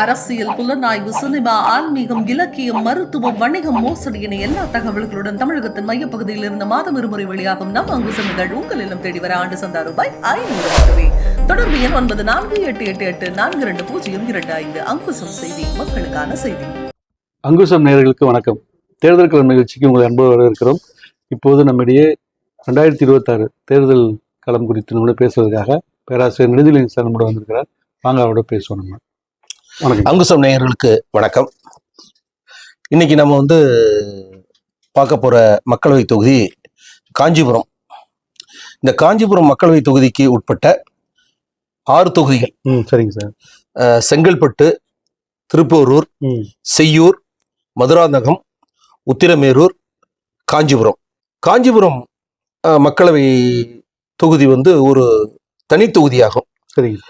அரசியல் புலனாய்வு சினிமா ஆன்மீகம் இலக்கியம் மருத்துவம் வணிகம் மோசடி என எல்லா தகவல்களுடன் தமிழகத்தின் மையப்பகுதியில் இருந்து மாதம் இருமுறை வெளியாகும் நம் அங்குசம் சென்றுகள் உங்கள் இல்லம் தேடி வர ஆண்டு சந்தா ரூபாய் ஐநூறு மட்டுமே தொடர்பு எண் ஒன்பது நான்கு எட்டு எட்டு எட்டு நான்கு இரண்டு பூஜ்ஜியம் இரண்டு ஐந்து. அங்குசம் செய்தி மக்களுக்கான செய்தி. அங்குசம் நேர்களுக்கு வணக்கம். தேர்தல் களம் நிகழ்ச்சிக்கு உங்களை அன்பு வரவேற்கிறோம். இப்போது நம்மிடையே ரெண்டாயிரத்தி இருபத்தாறு தேர்தல் களம் குறித்து நம்மளோட பேசுவதற்காக பேராசிரியர் நெடுஞ்சலின் சார் நம்மளோட வந்திருக்கிறார். வாங்க அவரோட பேசுவோம் நம்ம. வணக்கம். அங்குசம் நேயர்களுக்கு வணக்கம். இன்னைக்கு நம்ம வந்து பார்க்க போற மக்களவை தொகுதி காஞ்சிபுரம். இந்த காஞ்சிபுரம் மக்களவை தொகுதிக்கு உட்பட்ட ஆறு தொகுதிகள். ம் சரிங்க சார். செங்கல்பட்டு திருப்போரூர் செய்யூர் மதுராந்தகம் உத்திரமேரூர் காஞ்சிபுரம். காஞ்சிபுரம் மக்களவை தொகுதி வந்து ஒரு தனி தொகுதியாகும். சரிங்க.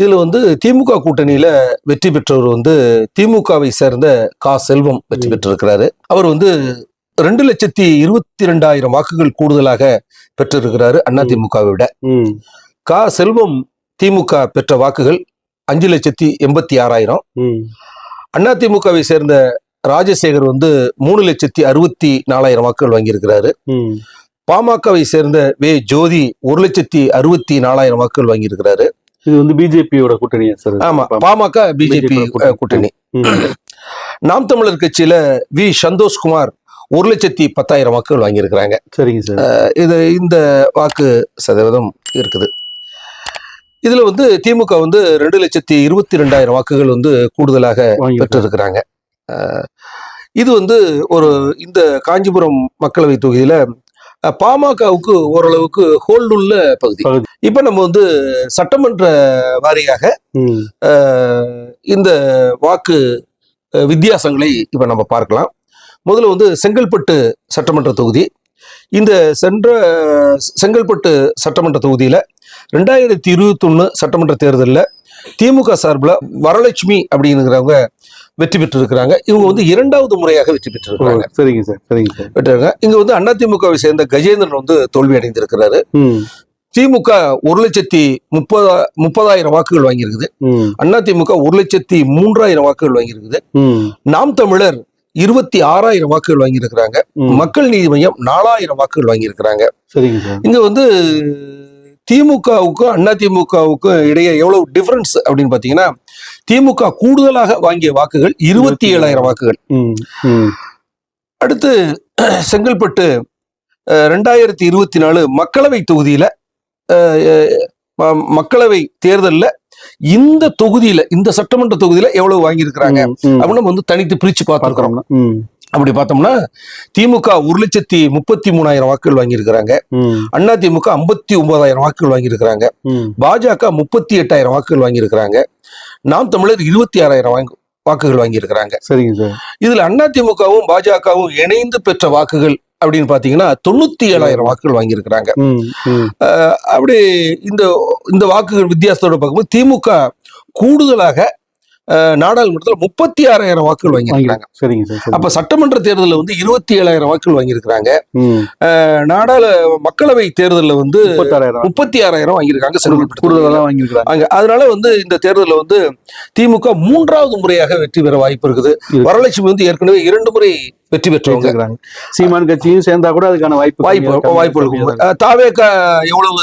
இதுல வந்து திமுக கூட்டணியில வெற்றி பெற்றவர் வந்து திமுகவை சேர்ந்த கா. செல்வம் வெற்றி. பெற்றிருக்கிறாரு. அவர் வந்து ரெண்டு லட்சத்தி இருபத்தி ரெண்டாயிரம் வாக்குகள் கூடுதலாக பெற்றிருக்கிறாரு அண்ணா. திமுகவை விட. கா. செல்வம் திமுக பெற்ற வாக்குகள் அஞ்சு லட்சத்தி எண்பத்தி ஆறாயிரம். அண்ணா திமுகவை சேர்ந்த ராஜசேகர் வந்து மூணு லட்சத்தி அறுபத்தி நாலாயிரம் வாக்குகள் வாங்கியிருக்கிறாரு. பாமகவை சேர்ந்த வே. ஜோதி ஒரு லட்சத்தி அறுபத்தி நாலாயிரம் வாக்குகள் வாங்கியிருக்கிறாரு. இது வந்து பிஜேபியோட கூட்டணியா சார். ஆமா பாமக பிஜேபி கூட்டணி. கூட்டணி. நாம் தமிழர் கட்சியில வி. சந்தோஷ்குமார் ஒரு லட்சத்தி பத்தாயிரம் வாக்குகள் வாங்கியிருக்கிறாங்க. சரிங்க சார். இது இந்த வாக்கு சதவீதம் இருக்குது. இதுல வந்து திமுக வந்து ரெண்டு லட்சத்தி இருபத்தி ரெண்டாயிரம் வாக்குகள் வந்து கூடுதலாக பெற்றிருக்கிறாங்க. இது வந்து ஒரு இந்த காஞ்சிபுரம் மக்களவை தொகுதியில பாமகவுக்கு ஓரளவுக்கு ஹோல்டு உள்ள பகுதி. இப்ப நம்ம வந்து சட்டமன்ற வாரியாக இந்த வாக்கு வித்தியாசங்களை இப்ப நம்ம பார்க்கலாம். முதல்ல வந்து செங்கல்பட்டு சட்டமன்ற தொகுதி. இந்த சென்ற செங்கல்பட்டு சட்டமன்ற தொகுதியில ரெண்டாயிரத்தி இருபத்தொன்னு சட்டமன்ற தேர்தலில் திமுக சார்பில் வரலட்சுமி அப்படிங்கிறவங்க வெற்றி பெற்றிருக்கிறாங்க. இவங்க வந்து இரண்டாவது முறையாக வெற்றி பெற்றிருக்கிறாங்க. சரிங்க சார் சரிங்க சார். பெற்றிருக்காங்க இங்க வந்து அதிமுகவை சேர்ந்த கஜேந்திரன் வந்து தோல்வி அடைந்திருக்கிறாரு. திமுக ஒரு லட்சத்தி முப்பதா முப்பதாயிரம் வாக்குகள் வாங்கியிருக்குது. ம். அதிமுக ஒரு லட்சத்தி மூன்றாயிரம் வாக்குகள் வாங்கியிருக்குது. நாம் தமிழர் இருபத்தி ஆறாயிரம் வாக்குகள் வாங்கியிருக்கிறாங்க. மக்கள் நீதி மையம் நாலாயிரம் வாக்குகள் வாங்கியிருக்கிறாங்க. இங்க வந்து திமுகவுக்கும் அண்ணா திமுகவுக்கும் இடையே எவ்வளவு டிஃபரன்ஸ் அப்படின்னு பாத்தீங்கன்னா திமுக கூடுதலாக வாங்கிய வாக்குகள் இருபத்தி ஏழாயிரம் வாக்குகள். அடுத்து செங்கல்பட்டு ரெண்டாயிரத்தி இருபத்தி நாலு மக்களவை தொகுதியில மக்களவை தேர்தல்ல இந்த தொகுதியில இந்த சட்டமன்ற தொகுதியில எவ்வளவு வாங்கியிருக்கிறாங்க. அப்படின்னு நம்ம வந்து தனித்து பிரிச்சு பார்த்துருக்கிறோம். அப்படி பார்த்தோம்னா திமுக ஒரு லட்சத்தி முப்பத்தி மூணாயிரம் வாக்குகள் வாங்கியிருக்கிறாங்க. அண்ணா திமுக ஐம்பத்தி ஒன்பதாயிரம் வாக்குகள் வாங்கியிருக்கிறாங்க. பாஜக முப்பத்தி எட்டாயிரம் வாக்குகள் வாங்கியிருக்கிறாங்க. நாம் தமிழர் இருபத்தி ஆறாயிரம் வாங்கு வாக்குகள் வாங்கியிருக்கிறாங்க. சரிங்க சார். இதுல அண்ணா திமுகவும் பாஜகவும் இணைந்து பெற்ற வாக்குகள் அப்படின்னு பாத்தீங்கன்னா தொண்ணூத்தி ஏழாயிரம் வாக்குகள் வாங்கியிருக்கிறாங்க. அப்படி இந்த இந்த வாக்குகள் வித்தியாசத்தோட பார்க்கும்போது திமுக கூடுதலாக நாடாளுமன்றத்தில் முப்பத்தி ஆறாயிரம் வாக்குகள் வாங்கியிருக்கிறாங்க. வாங்கி- சரிங்க சார் சரிங்க. அப்ப சட்டமன்ற தேர்தலில் வந்து இருபத்தி ஏழாயிரம் வாக்குகள் வாங்கியிருக்கிறாங்க. நாடாளு மக்களவை தேர்தலில் வந்து முப்பத்தி ஆறாயிரம் வாங்கியிருக்காங்க. கூடுதலாக வாங்கியிருக்கிறாங்க. அங்க அதனால வந்து இந்த தேர்தலில் வந்து திமுக மூன்றாவது முறையாக வெற்றி பெற வாய்ப்பு இருக்குது. இருக்கு. வரலட்சுமி வந்து ஏற்கனவே இரண்டு முறை வெற்றி பெற்றவங்க. சீமான் கட்சியும் சேர்ந்தா கூட அதுக்கான வாய்ப்பு வாய்ப்பு வாய்ப்பு இருக்கும். தான் அஹ் தாவேக எவ்வளவு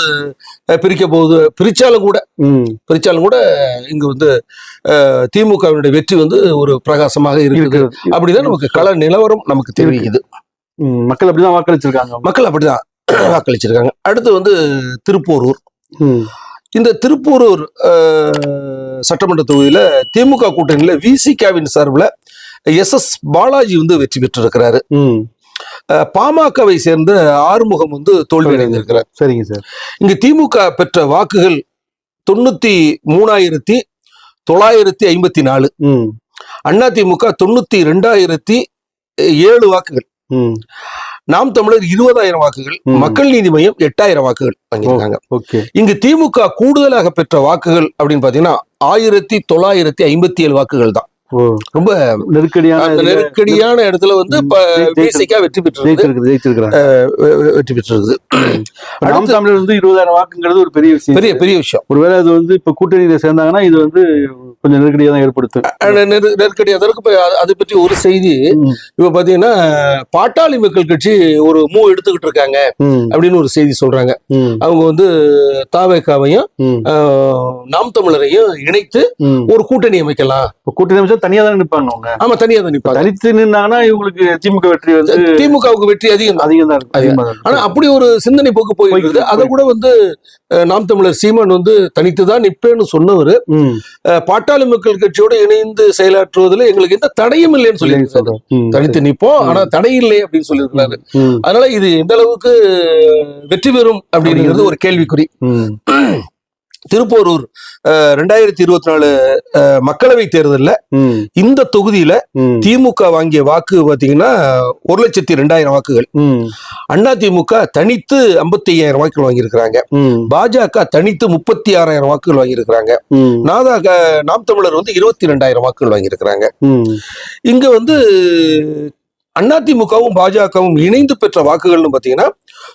பிரிக்க போகுது? பிரிச்சாலும் கூட ம், பிரிச்சாலும் கூட இங்க வந்து திமுகவினுடைய வெற்றி வந்து ஒரு பிரகாசமாக இருக்குது. அப்படிதான் நமக்கு கள நிலவரம் நமக்கு தெரிவிக்குது. மக்கள் அப்படிதான் வாக்களிச்சிருக்காங்க. மக்கள் அப்படிதான் வாக்களிச்சிருக்காங்க. அடுத்து வந்து திருப்போரூர். இந்த திருப்பூரூர் சட்டமன்ற தொகுதியில திமுக கூட்டணியில விசிகாவின் சார்பில் எஸ் எஸ் பாலாஜி வந்து வெற்றி பெற்றிருக்கிறாரு. பாமகவை சேர்ந்த ஆறுமுகம் வந்து தோல்வி அடைந்திருக்கிறார். சரிங்க சார். இங்க திமுக பெற்ற வாக்குகள் தொண்ணூத்தி மூணாயிரத்தி தொள்ளாயிரத்தி ஐம்பத்தி நாலு. அண்ணா திமுக தொண்ணூத்தி ரெண்டாயிரத்தி ஏழு வாக்குகள். நாம் தமிழர் இருபதாயிரம் வாக்குகள். மக்கள் நீதி மையம் எட்டாயிரம் வாக்குகள் வாங்கியிருக்காங்க. இங்கு திமுக கூடுதலாக பெற்ற வாக்குகள் அப்படின்னு பாத்தீங்கன்னா ஆயிரத்தி தொள்ளாயிரத்தி ஐம்பத்தி ஏழு வாக்குகள் தான். ரொம்ப நெருக்கடியான நெருக்கடியான இடத்துல வந்து பேசிக்கா வெற்றி பெற்றிருக்கு வெற்றி பெற்றிருக்குது நாம் தமிழர் வந்து இருபதாயிரம் வாக்குங்கிறது ஒரு பெரிய விஷயம். பெரிய பெரிய விஷயம். ஒருவேளை அது வந்து இப்ப கூட்டணியில சேர்ந்தாங்கன்னா இது வந்து கொஞ்சம் நெருக்கடியா தான் ஏற்படுத்தும். நெருக்கடி அதற்கு அது- பற்றி ஒரு செய்தி. இப்ப பாத்தீங்கன்னா பாட்டாளி மக்கள் கட்சி ஒரு மூ எடுத்துக்கிட்டு இருக்காங்க அப்படின்னு ஒரு செய்தி சொல்றாங்க. அவங்க வந்து தாவேக்காவையும் நாம் தமிழரையும் இணைத்து. ஒரு கூட்டணி அமைக்கலாம். கூட்டணி அமைச்சா தனியா தான் நிப்பாங்க அவங்க? ஆமா தனியா தான் நிப்பாங்க. தனித்து நின்னாங்கன்னா இவங்களுக்கு திமுக வெற்றி வந்து திமுகவுக்கு வெற்றி அதிகம். அதிகம் தான் இருக்கும். அதிகம். அதிகமா தான் இருக்கும். ஆனா அப்படி ஒரு சிந்தனை போக்கு போயிருக்குது அதை கூட வந்து நாம் தமிழர் சீமான் வந்து தனித்து தான் நிப்பேன்னு சொன்னவர் பாட்டாளி மக்கள் கட்சியோட இணைந்து செயலாற்றுவதில் எங்களுக்கு எந்த தடையும் இல்லைன்னு சொல்லி தனித்து நிப்போம் ஆனா தடை இல்லை அப்படின்னு சொல்லியிருக்காரு ம், அதனால இது எந்த அளவுக்கு வெற்றி பெறும் அப்படிங்கிறது ஒரு கேள்விக்குறி. திருப்போரூர் ரெண்டாயிரத்தி இருபத்தி நாலு மக்களவை தேர்தல்ல இந்த தொகுதியில திமுக வாங்கிய வாக்கு பாத்தீங்கன்னா ஒரு லட்சத்தி ரெண்டாயிரம் வாக்குகள். அண்ணா திமுக தனித்து ஐம்பத்தி ஐயாயிரம் வாக்குகள் வாங்கியிருக்கிறாங்க. பாஜக தனித்து முப்பத்தி ஆறாயிரம் வாக்குகள் வாங்கியிருக்கிறாங்க. நாதாக நாம் தமிழர் வந்து இருபத்தி ரெண்டாயிரம் வாக்குகள் வாங்கியிருக்கிறாங்க. இங்க வந்து அதிமுகவும் பாஜகவும் இணைந்து பெற்ற வாக்குகள்னு பாத்தீங்கன்னா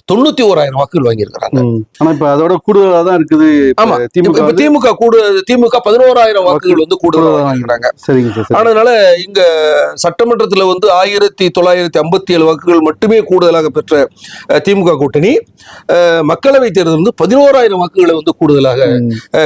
தொண்ணூத்தி ஓராயிரம் வாக்குகள் வாங்கியிருக்கிறாங்க ம். ஆனா இப்ப அதோட கூடுதலா தான் இருக்குது ஆமா. இப்ப திமுக கூட திமுக பதினோராயிரம் வாக்குகள் வந்து கூடுதலா வாங்கியிருக்கிறாங்க சரிங்க சார் சரி. அதனால இங்க சட்டமன்றத்துல வந்து ஆயிரத்தி தொள்ளாயிரத்தி ஐம்பத்தி ஏழு வாக்குகள் மட்டுமே கூடுதலாக பெற்ற திமுக கூட்டணி மக்களவை தேர்தல் வந்து பதினோராயிரம் வாக்குகளை வந்து கூடுதலாக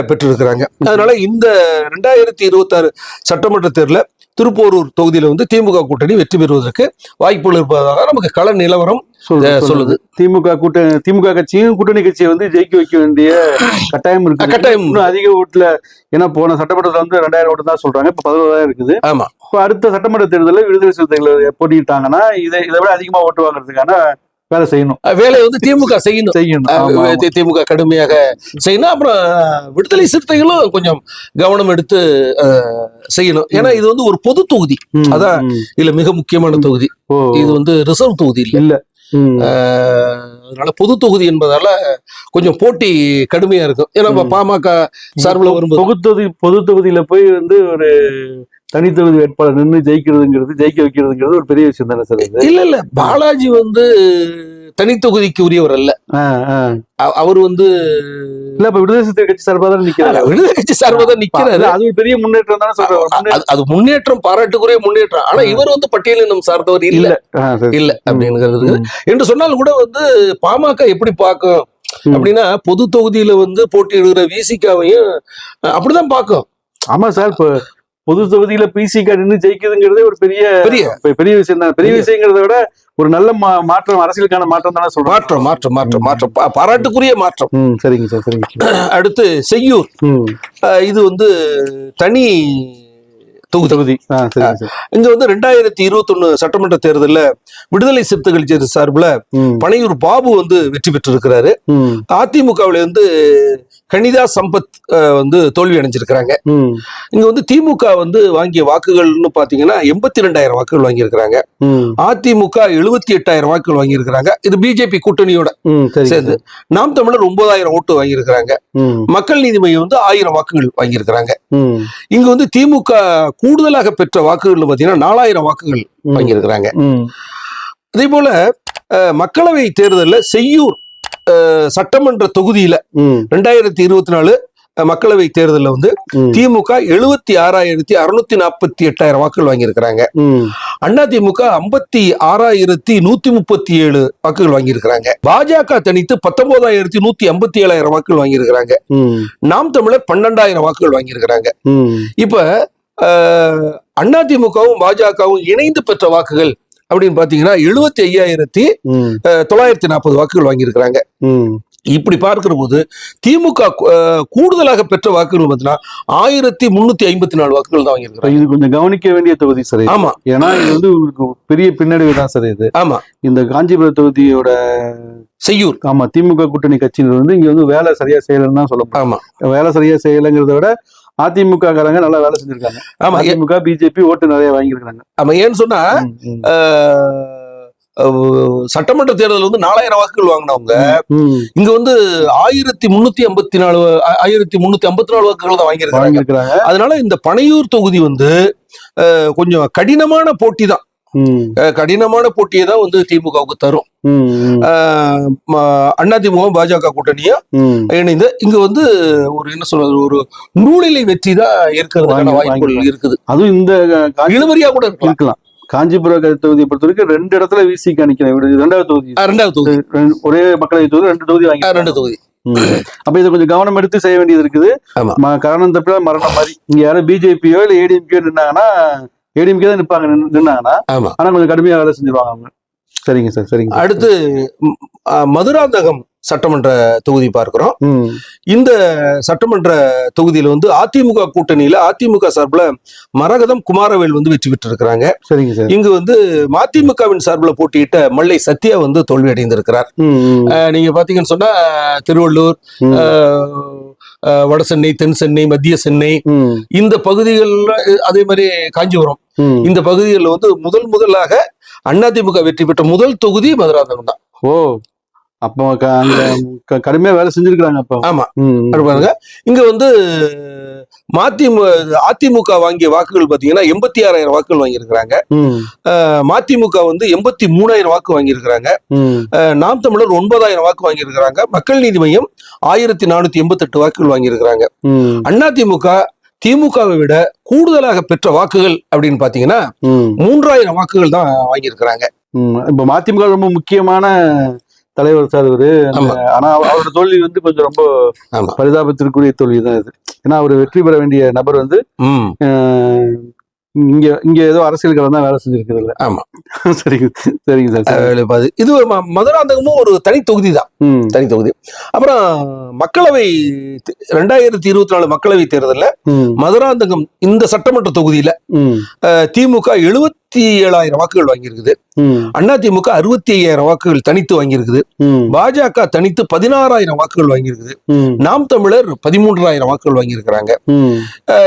பெற்றிருக்கிறாங்க அதனால இந்த ரெண்டாயிரத்தி இருபத்தாறு சட்டமன்ற தேர்தலில் திருப்போரூர் தொகுதியில வந்து திமுக கூட்டணி வெற்றி பெறுவதற்கு வாய்ப்புகள் இருப்பதாக நமக்கு கள நிலவரம் சொல்லுது, திமுக கூட்டணி திமுக கட்சியும் கூட்டணி கட்சியை வந்து ஜெயிக்க வைக்க வேண்டிய கட்டாயம் இருக்கு கட்டாயம். இன்னும் அதிக ஓட்டுல ஏன்னா போன சட்டமன்றத்துல வந்து ரெண்டாயிரம் ஓட்டு தான் சொல்றாங்க இப்ப பதினோராயிரம் இருக்குது. ஆமா. இப்ப அடுத்த சட்டமன்ற தேர்தலில் விடுதலை சிறுத்தைகள் போட்டிட்டாங்கன்னா இதை இதை விட அதிகமா ஓட்டு வாங்குறதுக்கான வேலை செய்யணும். வேலையை வந்து திமுக செய்யணும். செய்யணும். திமுக கடுமையாக செய்யணும். அப்புறம் விடுதலை சிறுத்தைகளும் கொஞ்சம் கவனம் எடுத்து செய்யணும். ஏன்னா இது வந்து ஒரு பொது தொகுதி. அதான். இதுல மிக முக்கியமான தொகுதி. இது வந்து ரிசர்வ் தொகுதி இல்ல. அதனால பொது தொகுதி என்பதால கொஞ்சம் போட்டி கடுமையா இருக்கும். ஏன்னா. பாமக சார்பில் வரும்போது பொது தொகுதி பொது தொகுதியில போய் வந்து ஒரு தனி தொகுதி வேட்பாளர் நின்று ஜெயிக்கிறதுங்கிறது ஜெயிக்க வைக்கிறதுங்கிறது ஒரு பெரிய விஷயம் தானே சார் இல்ல இல்ல. பாலாஜி வந்து தனி தொகுதிக்கு உரியவர் அல்ல அவர் வந்து இல்ல இப்ப விடுதலை சிறுத்தை கட்சி சார்பாக தான் நிக்கிறாரு. விடுதலை கட்சி சார்பாக நிக்கிறாரு. இல்ல, அது ஒரு பெரிய முன்னேற்றம் தானே முன்னே- அது- முன்னேற்றம் பாராட்டுக்குரிய முன்னேற்றம். ஆனா இவர் வந்து பட்டியலினம் சார்ந்தவர் இல்ல. இல்ல. அப்படிங்கிறது என்று சொன்னாலும் கூட வந்து பாமக எப்படி பார்க்கும்? ம். அப்படின்னா பொது தொகுதியில வந்து போட்டியிடுகிற விசிகாவையும் அப்படிதான் பார்க்கும். ஆமா சார் இப்ப பொது தொகுதியில பிசிகா நின்று ஜெயிக்குதுங்கிறதே ஒரு பெரிய பெரிய. விஷயம் தான். பெரிய. விஷயங்கிறத விட ஒரு நல்ல மாற்றம் அரசியலுக்கான மாற்றம் தானே சொல்றோம். மாற்றம் மாற்றம் மாற்றம் மாற்றம். பாராட்டுக்குரிய மாற்றம். சரிங்க சார் சரிங்க சார். அடுத்து செய்யூர். இது வந்து தனி தொகுதி. தொகுதி. இங்க வந்து ரெண்டாயிரத்தி இருபத்தொன்னு சட்டமன்ற தேர்தல்ல விடுதலை சிறுத்தைகள் கட்சி சார்பில் பனையூர் பாபு வந்து வெற்றி பெற்றிருக்கிறாரு. அதிமுகவில் வந்து கனிதா சம்பத் வந்து தோல்வி அடைஞ்சிருக்கிறாங்க. இங்க வந்து திமுக வந்து வாங்கிய வாக்குகள்னு பாத்தீங்கன்னா எண்பத்தி ரெண்டாயிரம் வாக்குகள் வாங்கியிருக்கிறாங்க. அதிமுக எழுபத்தி எட்டாயிரம் வாக்குகள் வாங்கியிருக்கிறாங்க. இது பிஜேபி கூட்டணியோட சேர்ந்து சார். நாம் தமிழர் ஒன்பதாயிரம் ஓட்டு வாங்கியிருக்கிறாங்க. மக்கள் நீதி மையம் வந்து ஆயிரம் வாக்குகள் வாங்கியிருக்கிறாங்க. இங்க வந்து திமுக கூடுதலாக பெற்ற வாக்குகள் பாத்தீங்கன்னா நாலாயிரம் வாக்குகள். வாங்கியிருக்கிறாங்க. அதே போல மக்களவை தேர்தலில் செய்யூர் சட்டமன்ற தொகுதியில ரெண்டாயிரத்தி இருபத்தி நாலு மக்களவை தேர்தலில் வந்து திமுக எழுபத்தி ஆறாயிரத்தி அறுநூத்தி நாற்பத்தி எட்டாயிரம் வாக்குகள் வாங்கியிருக்கிறாங்க. அண்ணா திமுக ஐம்பத்தி ஆறாயிரத்தி நூத்தி முப்பத்தி ஏழு வாக்குகள் வாங்கியிருக்கிறாங்க. பாஜக தனித்து பத்தொன்பதாயிரத்தி நூத்தி ஐம்பத்தி ஏழாயிரம் வாக்குகள் வாங்கியிருக்கிறாங்க. நாம் தமிழர் பன்னெண்டாயிரம் வாக்குகள் வாங்கியிருக்கிறாங்க. இப்ப அதிமுகவும் பாஜகவும் இணைந்து பெற்ற வாக்குகள் அப்படின்னு பாத்தீங்கன்னா எழுபத்தி ஐயாயிரத்தி தொள்ளாயிரத்தி நாற்பது வாக்குகள் வாங்கியிருக்கிறாங்க. இப்படி பார்க்கிற போது திமுக கூடுதலாக பெற்ற வாக்குகள் பார்த்தீங்கன்னா ஆயிரத்தி முன்னூத்தி ஐம்பத்தி நாலு வாக்குகள் தான் இப்ப வாங்கியிருக்கிறாங்க. இது கொஞ்சம் கவனிக்க வேண்டிய தொகுதி சார். ஆமா. ஏன்னா இது வந்து பெரிய பின்னடைவு தான் சார் இது. ஆமா. இந்த காஞ்சிபுரம் தொகுதியோட செய்யூர். ஆமா திமுக கூட்டணி கட்சியினர் வந்து இங்க வந்து வேலை சரியா செய்யலன்னு தான் சொல்ல ஆமா. வேலை சரியா செய்யலைங்கிறத விட அதிமுக காரங்க நல்லா வேலை செஞ்சிருக்காங்க. ஆமா அதிமுக பிஜேபி ஓட்டு நிறைய வாங்கியிருக்காங்க ஆமா ஏன்னு சொன்னா சட்டமன்ற தேர்தல் வந்து நாலாயிரம் வாக்குகள் வாங்கினவங்க இங்க வந்து ஆயிரத்தி முன்னூத்தி ஐம்பத்தி நாலு ஆயிரத்தி முன்னூத்தி ஐம்பத்தி நாலு வாக்குகள் தான் வாங்கியிருக்காங்க அதனால இந்த பனையூர் தொகுதி வந்து கொஞ்சம் கடினமான போட்டி தான். கடினமான போட்டியை தான் வந்து திமுகவுக்கு தரும். அதிமுக பாஜக கூட்டணியும் ம். இணைந்து இங்க வந்து ஒரு என்ன சொல்றது ஒரு நூலிலை வெற்றி தான் இருக்கிறதுக்கான வாய்ப்புகள் இருக்குது. அதுவும் இந்த இழுபறியா கூட இருக்கலாம். காஞ்சிபுரம் தொகுதியை பொறுத்த வரைக்கும் ரெண்டு இடத்துல விசிக்கு நினைக்கிறேன் ரெண்டாவது தொகுதி. ரெண்டாவது தொகுதி. ஒரே மக்களவை தொகுதி ரெண்டு தொகுதி வாங்கி ரெண்டு தொகுதி. அப்ப இதை கொஞ்சம் கவனம் எடுத்து செய்ய வேண்டியது இருக்குது. காரணம் தப்பில மரணம் மாதிரி. இங்க யாரும் பிஜேபியோ இல்ல ஏடிஎம்கேயோ நின்னாங்கன்னா ஏடிஎம்கே தான் நிப்பாங்க நின்னு- நின்னாங்கன்னா ஆமா. ஆனா கொஞ்சம் கடுமையா வேலை செஞ்சிருவாங்க அவங்க. சரிங்க சார் சரிங்க சார். அடுத்து மதுராந்தகம் சட்டமன்ற தொகுதி பார்க்கிறோம். இந்த சட்டமன்ற தொகுதியில வந்து அதிமுக கூட்டணியில அதிமுக சார்பில் மரகதம் குமாரவேல் வந்து வெற்றி பெற்று இருக்கிறாங்க சரிங்க சார். இங்கு வந்து மதிமுகவின் சார்பில் போட்டியிட்ட மல்லை சத்யா வந்து தோல்வி அடைந்திருக்கிறார் நீங்க பாத்தீங்கன்னு சொன்னா திருவள்ளூர் வட சென்னை தென் சென்னை மத்திய சென்னை இந்த பகுதிகளில் அதே மாதிரி காஞ்சிபுரம். இந்த பகுதிகளில் வந்து முதல் முதலாக அதிமுக வெற்றி பெற்ற முதல் தொகுதி மதுராந்தகம் தான். ஓ. அப்போ அங்க கடுமையா வேலை செஞ்சிருக்கிறாங்க அப்போ. ஆமா. பாருங்க இங்க வந்து மதிமு அதிமுக வாங்கிய வாக்குகள் பாத்தீங்கன்னா எண்பத்தி ஆறாயிரம் வாக்குகள் வாங்கியிருக்கிறாங்க. மதிமுக வந்து எண்பத்தி மூணாயிரம் வாக்கு வாங்கியிருக்கிறாங்க. நாம் தமிழர் ஒன்பதாயிரம் வாக்கு வாங்கியிருக்கிறாங்க. மக்கள் நீதி மையம் ஆயிரத்தி நானூத்தி எண்பத்தெட்டு வாக்குகள் வாங்கியிருக்கிறாங்க. அதிமுக திமுகவை விட கூடுதலாக பெற்ற வாக்குகள் அப்படின்னு பாத்தீங்கன்னா மூன்றாயிரம் வாக்குகள் தான் வாங்கியிருக்கிறாங்க. இப்ப மதிமுக ரொம்ப முக்கியமான தலைவர் சார் ஆமா. ஆனா அவ- அவரோட தோல்வி வந்து கொஞ்சம் ரொம்ப. பரிதாபத்திற்குரிய தோல்வி தான் இது. ஏன்னா அவர் வெற்றி பெற வேண்டிய நபர் வந்து இங்க இங்க ஏதோ அரசியல் தான் வேலை செஞ்சிருக்கிறது இல்ல. ஆமா. சரிங்க சரிங்க சார் இது மதுராந்தகமும் ஒரு தனி தொகுதி தான். தனி தொகுதி அப்புறம் மக்களவை ரெண்டாயிரத்தி இருபத்தி நாலு மக்களவை தேர்தலில் மதுராந்தகம் இந்த சட்டமன்ற தொகுதியில திமுக எழுபத்தி ஏழாயிரம் வாக்குகள் வாங்கியிருக்குது. ம், அதிமுக அறுபத்தி ஐயாயிரம் வாக்குகள் தனித்து வாங்கியிருக்குது. பாஜக தனித்து பதினாறாயிரம் வாக்குகள் வாங்கியிருக்குது. நாம் தமிழர் பதிமூன்றாயிரம் வாக்குகள் வாங்கியிருக்கிறாங்க.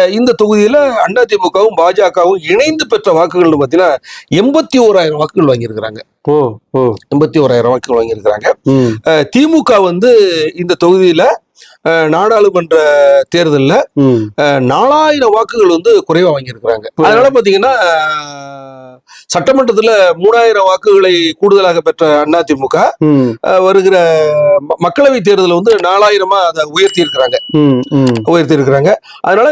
இந்த தொகுதியில அதிமுகவும் பாஜகவும் இணைந்து பெற்ற வாக்குகள் பார்த்தீங்கன்னா எண்பத்தி ஓராயிரம் வாக்குகள் வாங்கியிருக்கிறாங்க. எண்பத்தி ஓராயிரம் வாக்குகள் வாங்கியிருக்கிறாங்க. திமுக வந்து இந்த தொகுதியில நாடாளுமன்ற தேர்தலில் நாலாயிரம் வாக்குகள் வந்து குறைவா வாங்கியிருக்கிறாங்க. அதனால பாத்தீங்கன்னா அஹ், சட்டமன்றத்துல மூணாயிரம் வாக்குகளை கூடுதலாக பெற்ற அதிமுக ம், அஹ், வருகிற மக்களவை தேர்தலில் வந்து நாலாயிரமா அதை உயர்த்தி இருக்கிறாங்க. உயர்த்தி இருக்கிறாங்க அதனால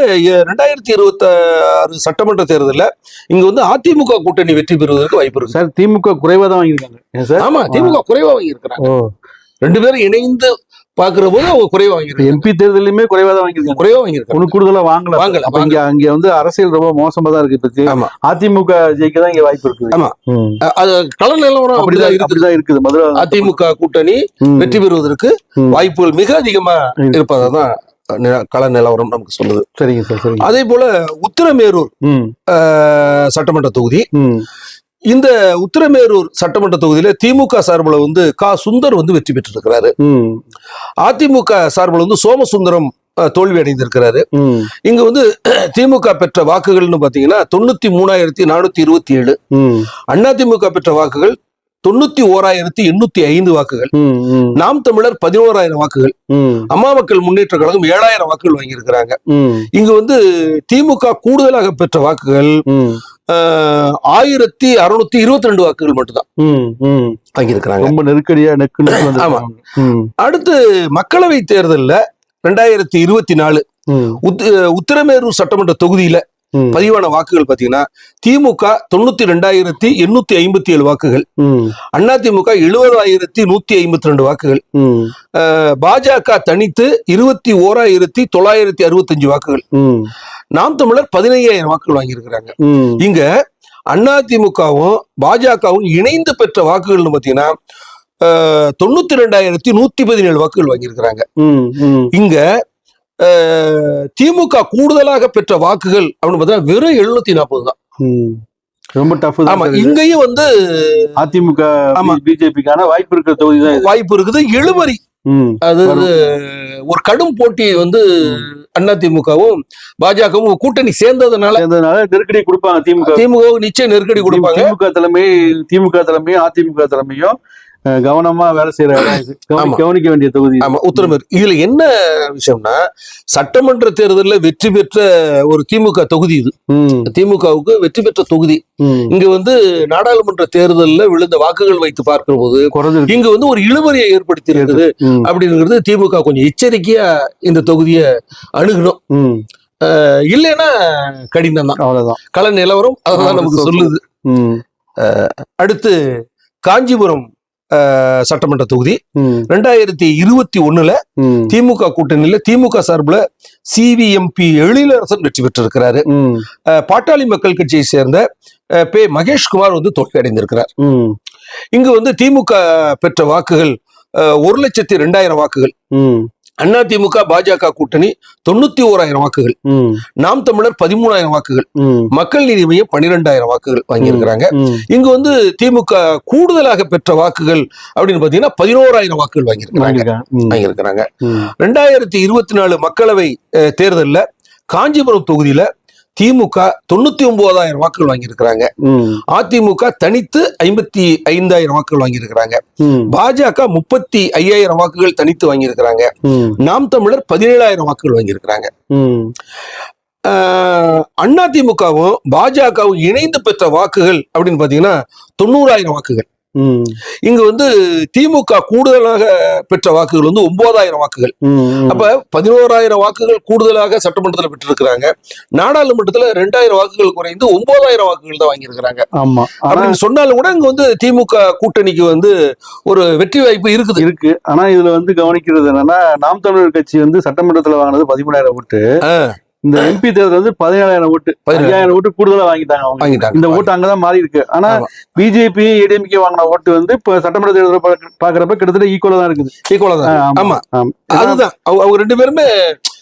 ரெண்டாயிரத்தி இருபத்தி ஆறு சட்டமன்ற தேர்தலில் இங்க வந்து அதிமுக கூட்டணி வெற்றி பெறுவதற்கு வாய்ப்பு இருக்கு. சார் திமுக குறைவா தான் வாங்கியிருக்காங்க. ஆமா திமுக குறைவா வாங்கியிருக்கிறாங்க. ரெண்டு பேரும் இணைந்து பாக்குற போது அவங்க குறைவா வாங்கியிருக்காங்க. எம்பி தேர்தலையுமே குறைவா தான் வாங்கியிருக்காங்க. குறைவா வாங்கியிருக்காங்க. ஒண்ணு கூடுதலா வாங்கல. வாங்கல, இங்க அங்க வந்து அரசியல் ரொம்ப மோசமா தான் இருக்கு. இப்ப ஆமா. அதிமுக ஜெயிக்க தான் இங்க வாய்ப்பு இருக்குது ஆமா. அது கள நிலவரம் அப்படிதான் அப்படிதான் இருக்குது. மதுரை அதிமுக கூட்டணி. வெற்றி பெறுவதற்கு. வாய்ப்புகள் மிக அதிகமா இருப்பதா தான் நில- கள நிலவரம் நமக்கு சொல்லுது. சரிங்க சார் அதே போல உத்திரமேரூர் சட்டமன்ற தொகுதி இந்த உத்திரமேரூர் சட்டமன்ற தொகுதியில திமுக சார்பில் வந்து கா. சுந்தர் வந்து வெற்றி பெற்றிருக்கிறாரு. அதிமுக சார்பில் வந்து சோமசுந்தரம் தோல்வி அடைந்திருக்கிறாரு. இங்க வந்து திமுக பெற்ற வாக்குகள்னு பாத்தீங்கன்னா தொண்ணூத்தி மூணாயிரத்தி நானூத்தி இருபத்தி ஏழு. ம், அதிமுக பெற்ற வாக்குகள் தொண்ணூத்தி ஓராயிரத்தி எண்ணூத்தி ஐந்து வாக்குகள். நாம் தமிழர் பதினோராயிரம் வாக்குகள். அம்மா மக்கள் முன்னேற்ற கழகம் ஏழாயிரம் வாக்குகள் வாங்கியிருக்கிறாங்க. இங்கு வந்து திமுக கூடுதலாக பெற்ற வாக்குகள் ஆயிரத்தி அறுநூத்தி இருபத்தி ரெண்டு வாக்குகள் மட்டும்தான். வாங்கியிருக்கிறாங்க ரொம்ப நெருக்கடியா நெக்கு ஆமா. அடுத்து மக்களவை தேர்தல்ல ரெண்டாயிரத்தி இருபத்தி நாலு உத்திரமேரூர் சட்டமன்ற தொகுதியில பதிவான வாக்குகள் பாத்தீங்கன்னா திமுக தொண்ணூத்தி ரெண்டாயிரத்தி எண்ணூத்தி ஐம்பத்தி ஏழு வாக்குகள். ம், அதிமுக எழுபதாயிரத்தி நூத்தி ஐம்பத்தி ரெண்டு வாக்குகள் பாஜக தனித்து இருபத்தி ஓராயிரத்தி தொள்ளாயிரத்தி அறுபத்தஞ்சு வாக்குகள். ம், நாம் தமிழர் பதினையாயிரம் வாக்குகள் வாங்கியிருக்கிறாங்க இங்க அதிமுகவும் பாஜகவும் இணைந்து பெற்ற வாக்குகள்னு பாத்தீங்கன்னா தொண்ணூத்தி ரெண்டாயிரத்தி நூத்தி பதினேழு வாக்குகள் வாங்கியிருக்கிறாங்க. இங்க திமுக கூடுதலாக பெற்ற வாக்குகள் அப்படின்னு பார்த்தா வெறும் எழுநூத்தி நாற்பது தான். ரொம்ப டஃப் ஆமா இங்கேயும் வந்து அதிமுக ஆமா. பிஜேபிக்கான வாய்ப்பு இருக்கிற தொகுதி தான். வாய்ப்பு இருக்குது இழுபறி அதாவது ஒரு கடும் போட்டி வந்து அதிமுகவும் பாஜகவும் கூட்டணி சேர்ந்ததுனால சேர்ந்ததுனால நெருக்கடி கொடுப்பாங்க திமுக. திமுக நிச்சயம் நெருக்கடி கொடுப்பாங்க. திமுக தலைமை திமுக தலைமையும் அதிமுக தலைமையும். கவனமா வேலை செய்யற. கவனிக்க வேண்டிய தொகுதி. ஆமா உத்தரமேரு இதுல என்ன விஷயம்னா சட்டமன்ற தேர்தலில் வெற்றி பெற்ற ஒரு திமுக தொகுதி இது. திமுகவுக்கு வெற்றி பெற்ற தொகுதி. இங்க வந்து நாடாளுமன்ற தேர்தலில் விழுந்த வாக்குகள் வைத்து பார்க்கிற போது இங்க வந்து ஒரு இழுபறியை ஏற்படுத்தி இருக்குது அப்படிங்கிறது திமுக கொஞ்சம் எச்சரிக்கையா இந்த தொகுதியை அணுகணும். இல்லைன்னா கடினம் தான் அவ்வளவுதான். கள நிலவரம் அதெல்லாம் நமக்கு சொல்லுது. அடுத்து காஞ்சிபுரம் சட்டமன்ற தொகுதி. ரெண்டாயிரத்தி இருபத்தி ஒண்ணுல திமுக கூட்டணியில திமுக சார்பில் சிவிஎம்பி எழிலரசன் வெற்றி பெற்றிருக்கிறாரு. பாட்டாளி மக்கள் கட்சியை சேர்ந்த பே மகேஷ்குமார் வந்து தோல்வி அடைந்திருக்கிறார் இங்கு வந்து திமுக பெற்ற வாக்குகள் ஒரு லட்சத்தி ரெண்டாயிரம் வாக்குகள். அண்ணா திமுக பாஜக கூட்டணி தொண்ணூத்தி ஓராயிரம் வாக்குகள் நாம் தமிழர் பதிமூணாயிரம் வாக்குகள். மக்கள் நீதி மையம் பன்னிரெண்டாயிரம் வாக்குகள் வாங்கியிருக்கிறாங்க. இங்கு வந்து திமுக கூடுதலாக பெற்ற வாக்குகள் அப்படின்னு பாத்தீங்கன்னா பதினோராயிரம் வாக்குகள் வாங்கியிருக்கிறாங்க. வாங்கியிருக்கிறாங்க. ரெண்டாயிரத்தி இருபத்தி நாலு மக்களவை தேர்தல்ல காஞ்சிபுரம் தொகுதியில திமுக தொண்ணூத்தி ஒன்பதாயிரம் வாக்குகள் வாங்கியிருக்கிறாங்க. அதிமுக தனித்து ஐம்பத்தி ஐந்தாயிரம் வாக்குகள் வாங்கியிருக்கிறாங்க. பாஜக முப்பத்தி ஐயாயிரம் வாக்குகள் தனித்து வாங்கியிருக்கிறாங்க. நாம் தமிழர் பதினேழாயிரம் வாக்குகள் வாங்கியிருக்கிறாங்க. அதிமுகவும் பாஜகவும் இணைந்து பெற்ற வாக்குகள் அப்படின்னு பாத்தீங்கன்னா தொண்ணூறாயிரம் வாக்குகள். இங்க வந்து திமுக கூடுதலாக பெற்ற வாக்குகள் வந்து ஒன்பதாயிரம் வாக்குகள். அப்ப பதினோராயிரம் வாக்குகள் கூடுதலாக சட்டமன்றத்தில் பெற்றிருக்கிறாங்க. நாடாளுமன்றத்துல ரெண்டாயிரம் வாக்குகள் குறைந்து ஒன்பதாயிரம் வாக்குகள் தான் வாங்கியிருக்கிறாங்க. ஆமா. ஆனா அப்படின்னு சொன்னாலும் கூட இங்க வந்து திமுக கூட்டணிக்கு வந்து ஒரு வெற்றி வாய்ப்பு இருக்குது. இருக்கு. ஆனா இதுல வந்து கவனிக்கிறது என்னன்னா நாம் தமிழர் கட்சி வந்து சட்டமன்றத்துல வாங்கினது பதிமூணாயிரம் ஓட்டு. இந்த எம்பி தேர்தல் வந்து பதினேழாயிரம் ஓட்டு பதினேழு. ஐயாயிரம் ஓட்டு கூடுதலா வாங்கிட்டாங்க அவங்க. இந்த ஓட்டு அங்கதான் மாறி இருக்கு. ஆனா. பிஜேபி ஏடிஎம்கே வாங்கின ஓட்டு வந்து இப்ப சட்டமன்ற தேர்தல் பாக்க- பாக்குறப்ப கிட்டத்தட்ட ஈக்குவலா தான் இருக்குது. ஈக்குவலா தான் ஆமா. அதுதான். அவங்க ரெண்டு பேருமே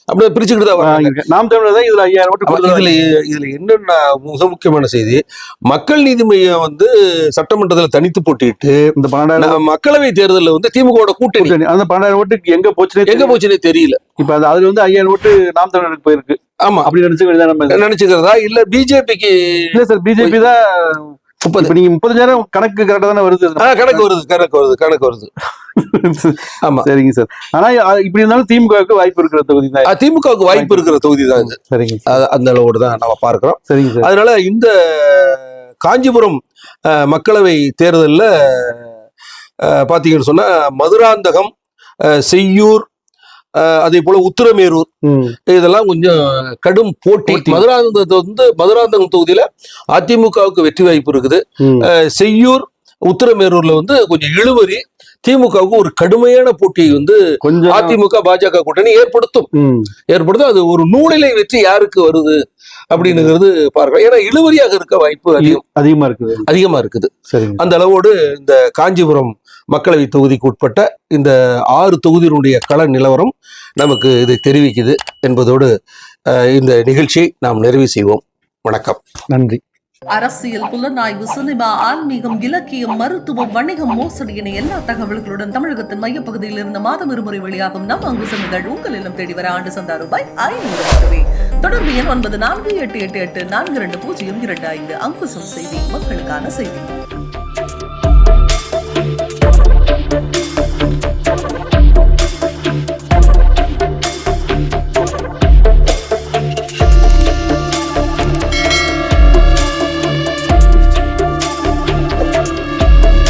அப்படியே பிரிச்சுக்கிட்டு தான் வராங்க. நாம் தமிழர் தான் இதுல ஐயாயிரம் ஓட்டு இதுல இதுல என்னன்னா மிக முக்கியமான செய்தி? மக்கள் நீதி மையம் வந்து சட்டமன்றத்துல தனித்து போட்டிட்டு இந்த பன்னெண்டாயிரம் மக்களவை தேர்தல்ல வந்து திமுக கூட்டணி. அந்த பன்னெண்டாயிரம் ஓட்டுக்கு எங்க போச்சுனே எங்க. போச்சுன்னே தெரியல. இப்ப அது அதுல வந்து ஐயாயிரம் ஓட்டு நாம் தமிழருக்கு போயிருக்கு. ஆமா. அப்படி நினைச்சு வேண்டியதான் நம்ம. நினைச்சுக்கிறதா? இல்ல பிஜேபிக்கு இல்ல சார் பிஜேபி தான் முப்பது. நீங்க முப்பத்தஞ்சாயிரம் கணக்கு கரெக்டா தானே வருது? கணக்கு வருது கணக்கு வருது கணக்கு வருது. ஆமா. சரிங்க சார். ஆனா இப்படி இருந்தாலும் திமுகவுக்கு வாய்ப்பு இருக்கிற தொகுதி தான் திமுகவுக்கு வாய்ப்பு இருக்கிற தொகுதி தான் சரிங்க அந்த அளவோடு தான் நம்ம பார்க்கிறோம். சரிங்க சார். அதனால இந்த காஞ்சிபுரம் மக்களவை தேர்தல்ல அஹ், பாத்தீங்கன்னு சொன்னா மதுராந்தகம் செய்யூர் அதே போல உத்திரமேரூர். இதெல்லாம் கொஞ்சம் கடும் போட்டி. மதுராந்தகத்தை வந்து மதுராந்தகம் தொகுதியில அதிமுகவுக்கு வெற்றி வாய்ப்பு இருக்குது. செய்யூர் உத்திரமேரூர்ல வந்து கொஞ்சம் இழுவரி திமுகவுக்கு ஒரு கடுமையான போட்டியை வந்து கொஞ்சம் அதிமுக பாஜக கூட்டணி ஏற்படுத்தும். ஏற்படுத்தும் அது ஒரு நூலிலை வெற்றி யாருக்கு வருது அப்படிங்கிறது பார்க்கலாம். ஏன்னா இழுவரியாக இருக்க வாய்ப்பு அதிகம். அதிகமா இருக்குது. அதிகமா இருக்குது. அந்த அளவோடு இந்த காஞ்சிபுரம் மக்களவை தொகுதிக்கு உட்பட்ட இந்த ஆறு தொகுதியினுடைய கள நிலவரம் நமக்கு இதை தெரிவிக்குது என்பதோடு இந்த நிகழ்ச்சியை நாம் நிறைவு செய்வோம். வணக்கம். நன்றி. அரசியல் புலனாய்வு சினிமா ஆன்மீகம் இலக்கியம் மருத்துவம் வணிகம் மோசடி என எல்லா தகவல்களுடன் தமிழகத்தின் மையப்பகுதியில் இருந்து மாதம் இருமுறை வெளியாகும் நம் அங்குசம் இதழ் உங்கள் இல்லம் தேடி வர ஆண்டு சந்தா ரூபாய் ஐநூறு மட்டுமே தொடர்பு எண் ஒன்பது நான்கு எட்டு எட்டு எட்டு நான்கு இரண்டு பூஜ்ஜியம் இரண்டு ஐந்து. அங்குசம் செய்தி மக்களுக்கான செய்தி.